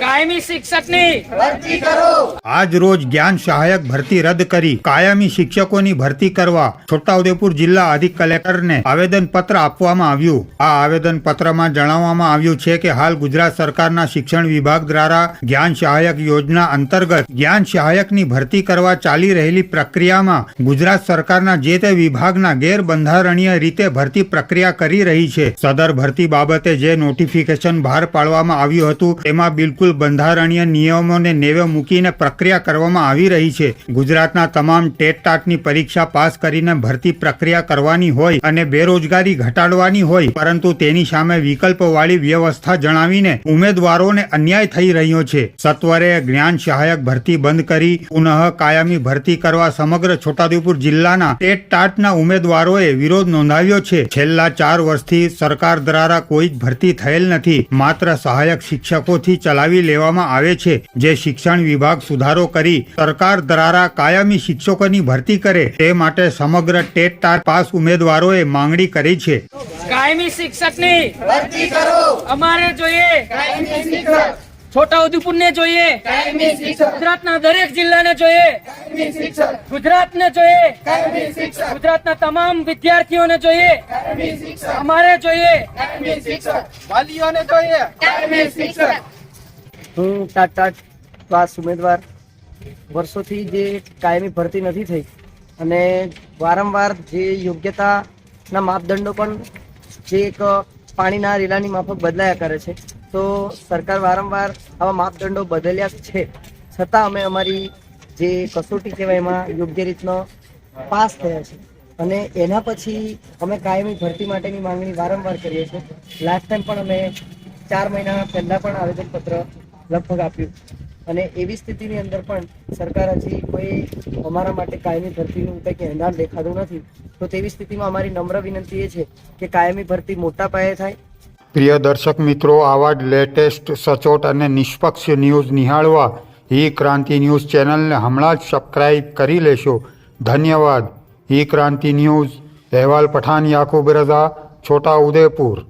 કાયમી શિક્ષકની આજ રોજ જ્ઞાન સહાયક ભરતી રદ કરી કાયમી શિક્ષકોની ભરતી કરવા છોટાઉદેપુર જિલ્લા અધિક કલેક્ટરને આવેદન પત્ર આપવામાં આવ્યું. આ આવેદન પત્રમાં જણાવવામાં આવ્યું છે કે હાલ ગુજરાત સરકારના શિક્ષણ વિભાગ દ્વારા જ્ઞાન સહાયક યોજના અંતર્ગત જ્ઞાન સહાયકની ભરતી કરવા ચાલી રહેલી પ્રક્રિયામાં ગુજરાત સરકારના જે તે વિભાગના ગેરબંધારણીય રીતે ભરતી પ્રક્રિયા કરી રહી છે. સદર ભરતી બાબતે જે નોટિફિકેશન બહાર પાડવામાં આવ્યું હતું તેમાં બિલકુલ બંધારણીય નિયમોને નેવે મૂકીને પ્રક્રિયા કરવામાં આવી રહી છે. ગુજરાતના તમામ ટેટ ટાટની પરીક્ષા પાસ કરીને ભરતી પ્રક્રિયા કરવાની હોય અને બેરોજગારી ઘટાડવાની હોય, પરંતુ તેની સામે વિકલ્પવાળી વ્યવસ્થા જણાવીને ઉમેદવારોને અન્યાય થઈ રહ્યો છે. સત્વરે જ્ઞાન સહાયક ભરતી બંધ કરી પુનઃ કાયમી ભરતી કરવા સમગ્ર છોટાઉદેપુર જિલ્લાના ટેટ ટાટના ઉમેદવારોએ વિરોધ નોંધાવ્યો છે. છેલ્લા ચાર વર્ષથી સરકાર દ્વારા કોઈ જ ભરતી થયેલ નથી. માત્ર સહાયક શિક્ષકોથી ચલાવી લેવામાં આવે છે જે શિક્ષણ વિભાગ સુધારો કરી સરકાર દ્વારા કાયમી શિક્ષકોની ભરતી કરે તે માટે સમગ્ર ટેટ ટાટ પાસ ઉમેદવારોએ માંગણી કરી છે. કાયમી શિક્ષકની અમારે જોઈએ. છોટાઉદેપુર ને જોઈએ. ગુજરાતના દરેક જિલ્લાને જોઈએ. ગુજરાતને જોઈએ. ગુજરાતના તમામ વિદ્યાર્થીઓને જોઈએ. અમારે જોઈએ. વાલીઓને જોઈએ. હું, ટાટ, પાસ, ઉમેદવાર. વર્ષોથી જે કાયમી ભરતી નથી થઈ અને વારંવાર જે યોગ્યતાના માપદંડો પણ જે એક પાણીના રેલાની માફક બદલાયા કરે છે, તો સરકાર વારંવાર આવા માપદંડો બદલ્યા છે. છતાં અમે અમારી જે કસોટી કહેવાય એમાં યોગ્ય રીતનો પાસ થયા છે. અને એના પછી અમે કાયમી ભરતી માટેની માંગણી વારંવાર કરીએ છીએ. લાસ્ટ ટાઈમ પણ અમે ચાર મહિના પહેલાં પણ આવેદનપત્ર લગભગ આપ્યું. અને એવી સ્થિતિની અંદર પણ સરકાર હજી કોઈ અમારા માટે કાયમી ભરતીનું કંઈક એંધાણ દેખાતું નથી, તો તેવી સ્થિતિમાં અમારી નમ્ર વિનંતી એ છે કે કાયમી ભરતી મોટા પાયે થાય. પ્રિય દર્શક મિત્રો, આવા જ લેટેસ્ટ, સચોટ અને નિષ્પક્ષ ન્યૂઝ નિહાળવા ઈ ક્રાંતિ ન્યૂઝ ચેનલને હમણાં જ સબસ્ક્રાઈબ કરી લેશો. ધન્યવાદ. ઈ ક્રાંતિ ન્યૂઝ, અહેવાલ પઠાણ, યાકુબ રઝા છોટા ઉદેપુર